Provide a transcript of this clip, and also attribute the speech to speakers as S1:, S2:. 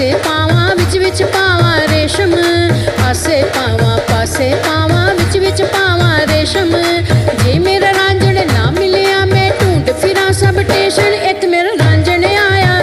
S1: ਪਾਸੇ ਪਾਵਾਂ ਵਿੱਚ ਵਿੱਚ ਪਾਵਾਂ ਰੇਸ਼ਮ ਆਸੇ ਪਾਵਾਂ ਪਾਸੇ ਪਾਵਾਂ।